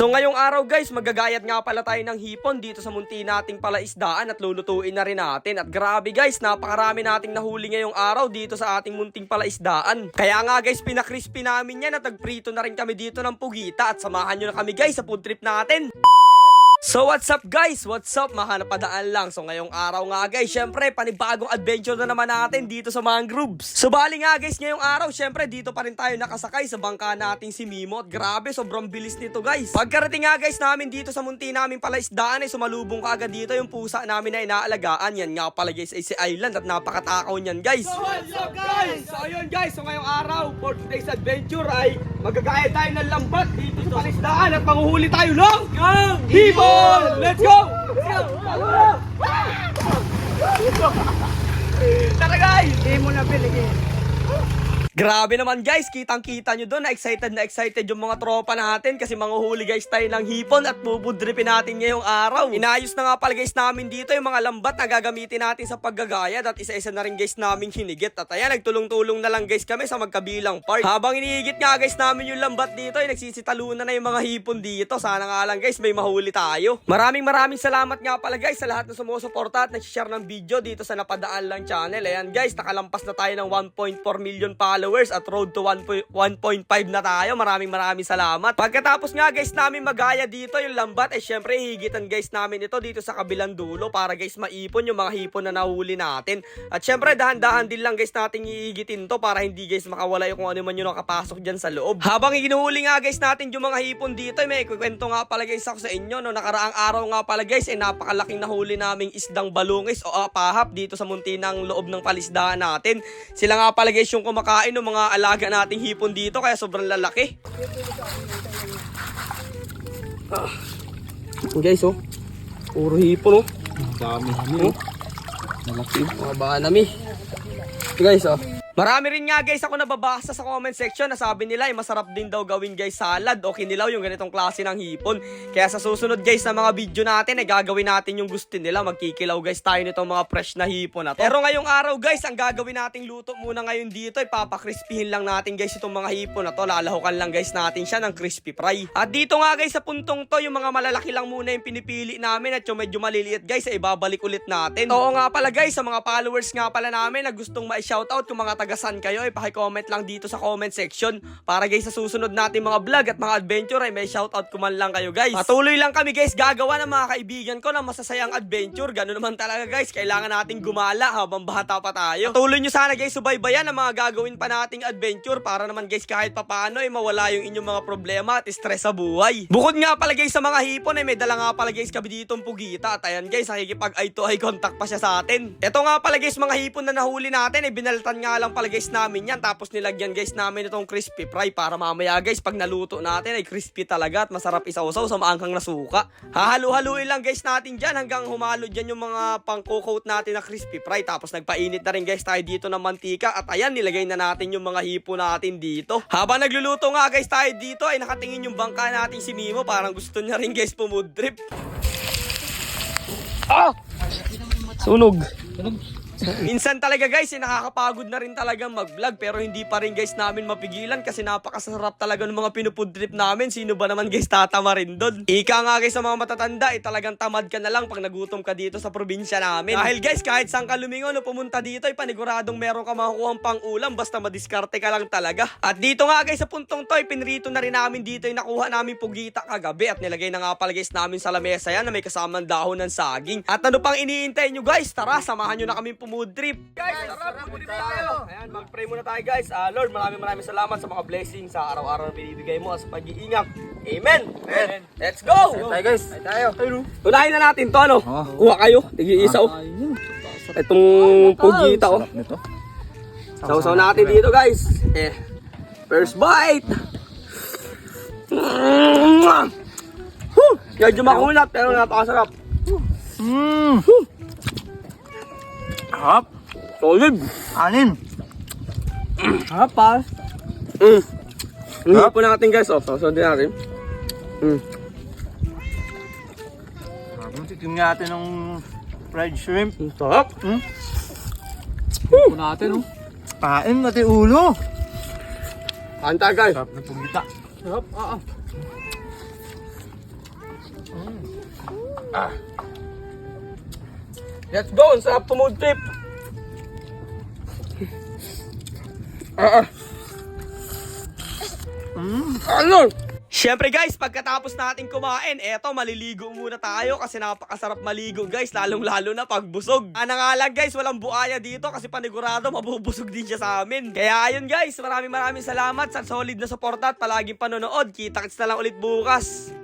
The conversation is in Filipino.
So ngayong araw guys, magagayat nga pala tayo ng hipon dito sa munti nating palaisdaan at lulutuin na rin natin. At grabe guys, napakarami nating nahuli ngayong araw dito sa ating munting palaisdaan. Kaya nga guys, pinakrispy namin yan at nagprito na rin kami dito ng pugita at samahan nyo na kami guys sa food trip natin. So what's up guys? What's up? Mahanap padaan lang. So ngayong araw nga guys, syempre panibagong adventure na naman natin dito sa mangroves. So bali nga guys, ngayong araw, syempre dito pa rin tayo nakasakay sa bangka nating si Mimo. At grabe, sobrang bilis nito guys. Pagkarating nga guys namin dito sa munti namin pala isdaan ay sumalubong ka agad dito yung pusa namin na inaalagaan. Yan nga pala guys ay si Island at napakatakaw niyan guys. So what's up guys? So ayun guys, so ngayong araw for today's adventure ay magagaya tayo ng lambat dito sa palisdaan at manguhuli tayo ng Hibon! Let's go! Tara guys! Hindi mo na binigyan. Grabe naman guys, kitang-kita nyo doon na excited na excited yung mga tropa natin kasi manguhuli guys tayo ng hipon at bubudripin natin ngayong araw. Inayos na nga pala guys namin dito yung mga lambat na gagamitin natin sa paggagayad at isa-isa na rin guys namin hinigit. At ayan, nagtulong-tulong na lang guys kami sa magkabilang part. Habang inihigit nga guys namin yung lambat dito ay nagsisitalunan na yung mga hipon dito. Sana nga lang guys may mahuli tayo. Maraming maraming salamat nga pala guys sa lahat na sumusuporta at nag-share ng video dito sa Napadaan Lang channel. Ayan guys, nakalampas na tayo ng 1.4 million followers at road to 1.5 na tayo. Maraming maraming salamat. Pagkatapos nga guys namin magaya dito yung lambat, eh syempre higitan guys namin ito dito sa kabilang dulo para guys maipon yung mga hipon na nahuli natin. At syempre dahan-dahan din lang guys natin hihigitin to para hindi guys makawala yung kung ano man yung nakapasok dyan sa loob. Habang iginuhuli nga guys natin yung mga hipon dito, eh, may ikukwento nga pala guys ako sa inyo. No, nakaraang araw nga pala guys, eh napakalaking nahuli naming isdang balungis o apahap dito sa munti ng loob ng palisdahan natin. Sila nga pala guys yung kumakain ng mga alaga nating hipon dito kaya sobrang lalaki. Ah. Guys oh, puro hipon oh. Dami Oh. Malaki. Mga banami. Guys, oh. Marami rin nga guys ako nababasa sa comment section na sabi nila ay masarap din daw gawin guys salad o kinilaw yung ganitong klase ng hipon. Kaya sa susunod guys na mga video natin ay gagawin natin yung gusto nila. Magkikilaw guys tayo nitong mga fresh na hipon na to. Pero ngayong araw guys, ang gagawin nating luto muna ngayon dito ay papakrispihin lang natin guys itong mga hipon na to. Lalahukan lang guys natin siya ng crispy fry. At dito nga guys sa puntong to, yung mga malalaki lang muna yung pinipili namin at yung medyo maliliit guys ay ibabalik ulit natin. Oo nga pala guys, sa mga followers nga pala namin na gustong ma-shoutout kung mga tagasan kayo ay paki-comment lang dito sa comment section para guys sa susunod natin mga vlog at mga adventure ay may shoutout ko man lang kayo guys. Patuloy lang kami guys gagawa ng mga kaibigan ko ng masasayang adventure. Ganun naman talaga guys, kailangan nating gumala habang bata pa tayo. Patuloy nyo sana guys subaybayan ang mga gagawin pa nating adventure para naman guys kahit papaano ay mawala yung inyong mga problema at stress sa buhay. Bukod nga pala guys sa mga hipon ay may dala nga pala guys kami dito pugita at ayan guys nakikipag eye to eye contact pa siya sa atin. Ito nga pala guys mga hipon na nahuli natin ay binaltan nga lang pala guys namin yan tapos nilagyan guys namin itong crispy fry para mamaya guys pag naluto natin ay crispy talaga at masarap isawsaw sa maanghang na suka. Hahalu-haluin lang guys natin dyan hanggang humalo dyan yung mga pang-coat natin na crispy fry tapos nagpainit na rin guys tayo dito ng mantika at ayan nilagay na natin yung mga hipo natin dito. Habang nagluluto nga guys tayo dito ay nakatingin yung bangka natin si Mimo parang gusto niya rin guys pumudrip. Ah! Sunog. Minsan talaga guys, eh, nakakapagod na rin talaga mag-vlog pero hindi pa rin guys namin mapigilan kasi napakasarap talaga ng mga pinupood trip namin. Sino ba naman guys tatama rin doon? Ika nga guys sa mga matatanda, eh talagang tamad ka na lang pag nagutom ka dito sa probinsya namin. Dahil guys, kahit saan ka lumingon o pumunta dito, ay paniguradong meron ka makukuha pang ulam basta madiskarte ka lang talaga. At dito nga guys sa puntong to, ay pinrito na rin namin dito yung nakuha namin pugita kagabi at nilagay na nga pala guys namin sa lamesa yan na may kasamang dahon ng saging. At ano pang iniintay nyo guys? Tara, samahan nyo na kami pumood trip. Guys, tara, pumood trip tayo. Ayan, mag-pray muna tayo guys. Ah, Lord, maraming maraming salamat sa mga blessings sa araw-araw na binibigay mo at sa pag-iingat. Amen. Amen. Let's go. Tayo guys. Tayo. Unahin na natin to, ano? Oo. Kuha kayo. Tig-iisa, oh. Itong pugita, oh. Sarap nito. Sausaw natin dito, guys. Eh, first bite. Medyo makunat, pero napakasarap. Mmm. Harap. Solid. Anin. Harap pa. Mm. Hindi po natin, guys. Oh, sausaw din natin. Mm. Titim natin ng fried shrimp. Ang sarap. Hmm? Whew! natin oh. Kain natin ulo. Kanta, guys. Sarap na pumita. Sarap. Ah ah. Ah. Let's go! Ang sarap trip! Ah, ah. Ano? Siyempre guys, pagkatapos natin kumain, eto maliligo muna tayo kasi napakasarap maligo guys, lalong lalo na pag busog. Ano nga lang guys, walang buaya dito kasi panigurado mabubusog din siya sa amin. Kaya ayun guys, maraming maraming salamat sa solid na suporta at palaging panonood. Kita-kits na lang ulit bukas.